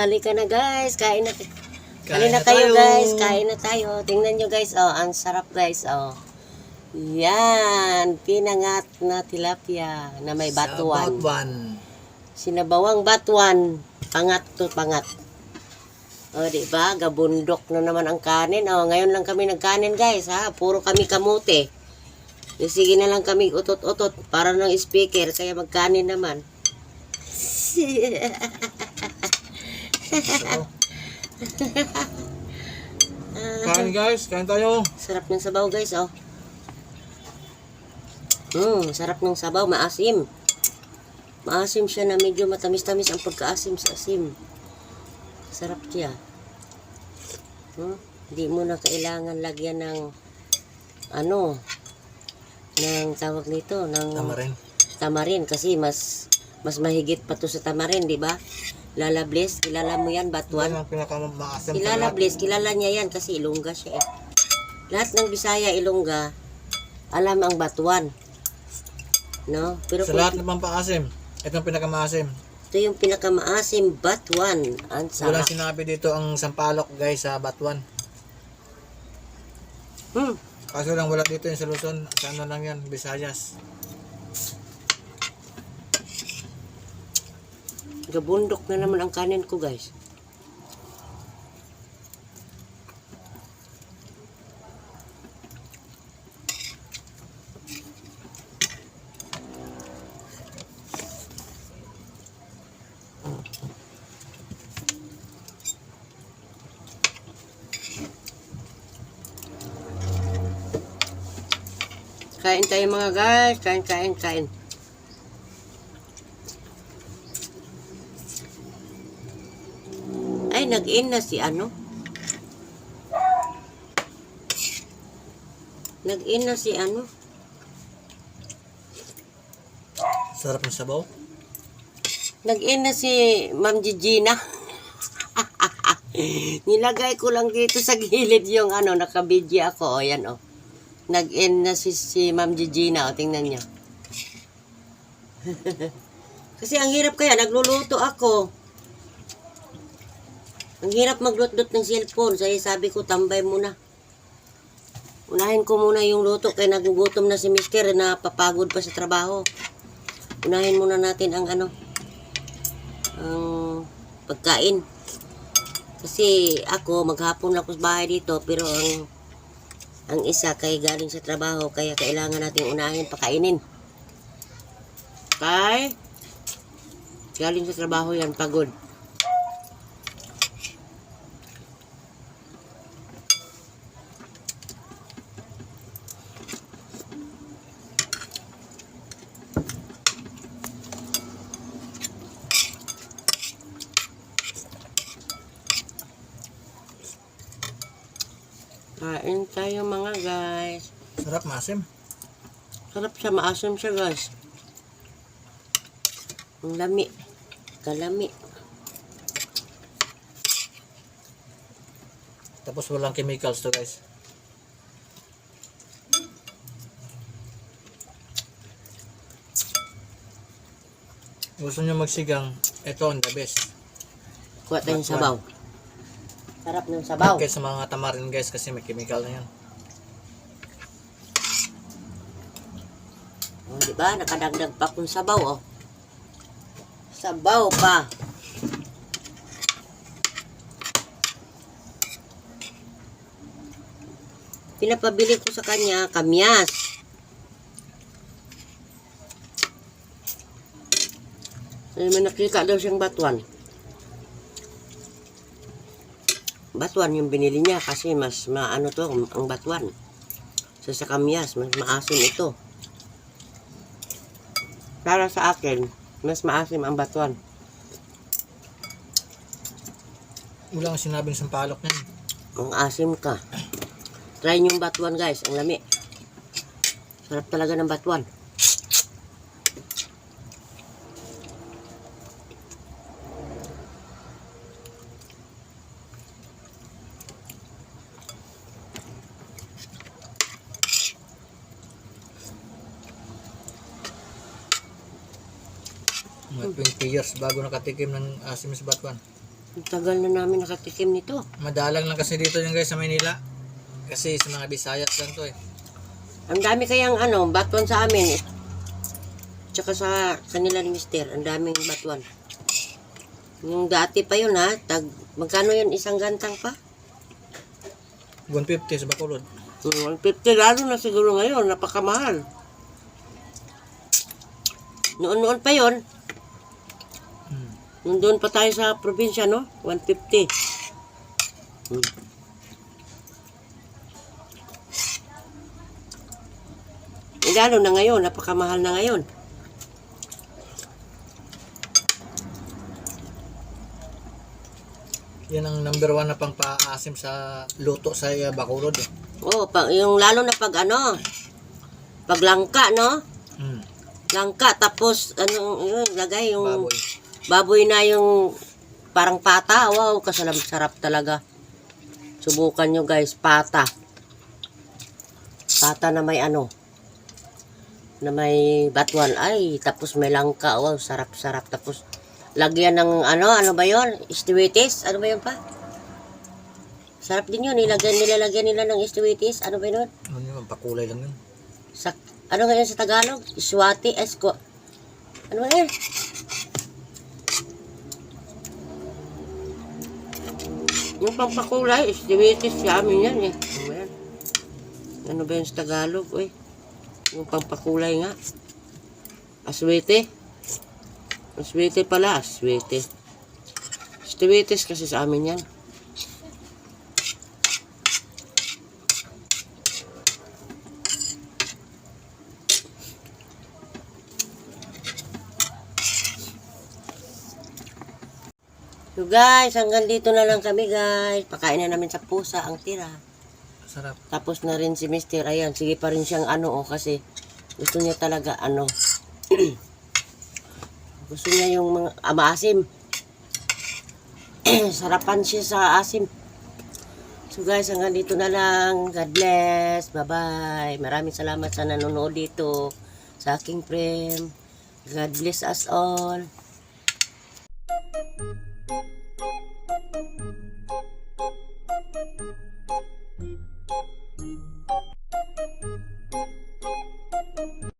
halika na guys. Kain na. Kain Kain na na kayo tayo. guys. Kain na tayo. Tingnan nyo guys. Oh, ang sarap guys. Oh. Yan. Pinangat na tilapia na may batuan. Batuan. Sinabawang batuan. Pangat to pangat. O, di ba? Gabundok na naman ang kanin. O, ngayon lang kami nagkanin, guys, ha? Puro kami kamote. Yung Sige na lang kami utot-utot para ng speaker, kaya magkanin naman. Kain guys, kain tayo. Sarap ng sabaw, guys, oh. Hmm, sarap ng sabaw, maasim. Maasim siya na medyo matamis-tamis ang pagkaasim sa asim. Sarap siya. Hmm? Hindi mo na kailangan lagyan ng ano, ng tawag nito, ng Tama rin. tamarin kasi mas mas mahigit pa to sa tamarin, di ba? Lala Bliss, kilala mo yan, Yan Batuan? ang. Kilala Bliss, kilala niya yan kasi Ilongga siya eh. Lahat ng Bisaya, Ilongga, alam ang Batuan. No? Pero Sa kung lahat ng pampaasim, ito ang pinakamaasim. ito yung pinakamaasim Batuan, ang Walang sarap. sinabi dito ang sampalok guys sa Batuan. Hmm. Kaso lang wala dito yung sa Luzon. Sa ano lang yan, Visayas. Gabundok na naman ang kanin ko, guys. Kain tayo mga guys. Kain, kain, kain. Nag-in na si ano? Nag-in na si ano? Sarap ng sabaw. Nag-in na si Ma'am Gigina. Nilagay ko lang dito sa gilid yung ano, nakabidyo ako. O, yan o. Nag-in na si, si Ma'am Gigina. O, tingnan nyo. Kasi ang hirap kaya, nagluluto ako. Ang hirap maglut-lut ng cellphone. Kaya sabi ko, tambay muna. Unahin ko muna yung luto kaya nagugutom na si Mister na papagod pa sa trabaho. Unahin muna natin ang ano, ang pagkain. Kasi ako, maghapon lang ako sa bahay dito, pero ang ang isa kay galing sa trabaho, kaya kailangan natin unahin pakainin. Kay galing sa trabaho yan, pagod. Kain tayo mga guys. Sarap, maasim. Sarap siya, maasim siya guys. Ang lami. Kalami. Tapos walang chemicals to guys. Gusto nyo magsigang, ito ang the best. Kuha tayong sabaw. Sarap ng sabaw. Kaya sa mga tamarin guys kasi may chemical na yan. Oh, di ba? Nakadagdag pa kung sabaw, oh. Sabaw pa. Pinapabili ko sa kanya, kamyas. Ay, may nakita daw siyang batuan. Batuan yung binili niya kasi mas maano to ang batuan. So sa kamyas, mas maasim ito. Para sa akin, mas maasim ang batuan. Wala kang sinabing sampalok niyan. Ang asim ka. Try nyo yung batuan guys, ang lami. Sarap talaga ng batuan. Mga 20 years bago nakatikim ng asim sa batuan. Ang tagal na namin nakatikim nito. Madalang lang kasi dito yung guys sa Maynila. Kasi sa mga Bisayas lang to eh. Ang dami kayang ano, batuan sa amin. eh. Tsaka sa kanila ni Mister, ang daming batuan. Yung dati pa yun ha, tag, magkano yun isang gantang pa? 150 sa Bacolod. Hmm, 150 lalo na siguro ngayon, napakamahal. Noon-noon pa yon Hmm. Nung doon pa tayo sa probinsya, no? 150. Hmm. Eh, lalo na ngayon, napakamahal na ngayon. Yan ang number one na pang paasim sa luto sa uh, Bacolod eh. Oo, pag, yung lalo na pag ano, pag langka, no? Hmm. Langka, tapos, ano, yun, lagay yung Baboy. Baboy na yung parang pata. Wow, kasalam sarap talaga. Subukan nyo guys, pata. Pata na may ano, na may batuan. Ay, tapos may langka. Wow, sarap-sarap. Tapos, lagyan ng ano, ano ba yon Istiwitis? Ano ba yun pa? Sarap din yun. Nilagyan, nilalagyan nila ng istiwitis. Ano ba yun? Ano yun, pakulay lang yun. Sa, ano nga yun sa Tagalog? Iswati, esko. Ano nga yun? Yung pampakulay, istiwitis sa amin yan eh. Ano ba yan? Sa Tagalog? Uy, yung pampakulay nga. Aswete. Aswete pala, aswete. Istiwitis kasi sa amin yan. So guys, hanggang dito na lang kami guys. Pakain na namin sa pusa ang tira. Sarap. Tapos na rin si Mister. Ayan, sige pa rin siyang ano oh, kasi gusto niya talaga ano. gusto niya yung mga ah, maasim. Sarapan siya sa asim. So guys, hanggang dito na lang. God bless. Bye-bye. Maraming salamat sa nanonood dito sa aking frame. God bless us all.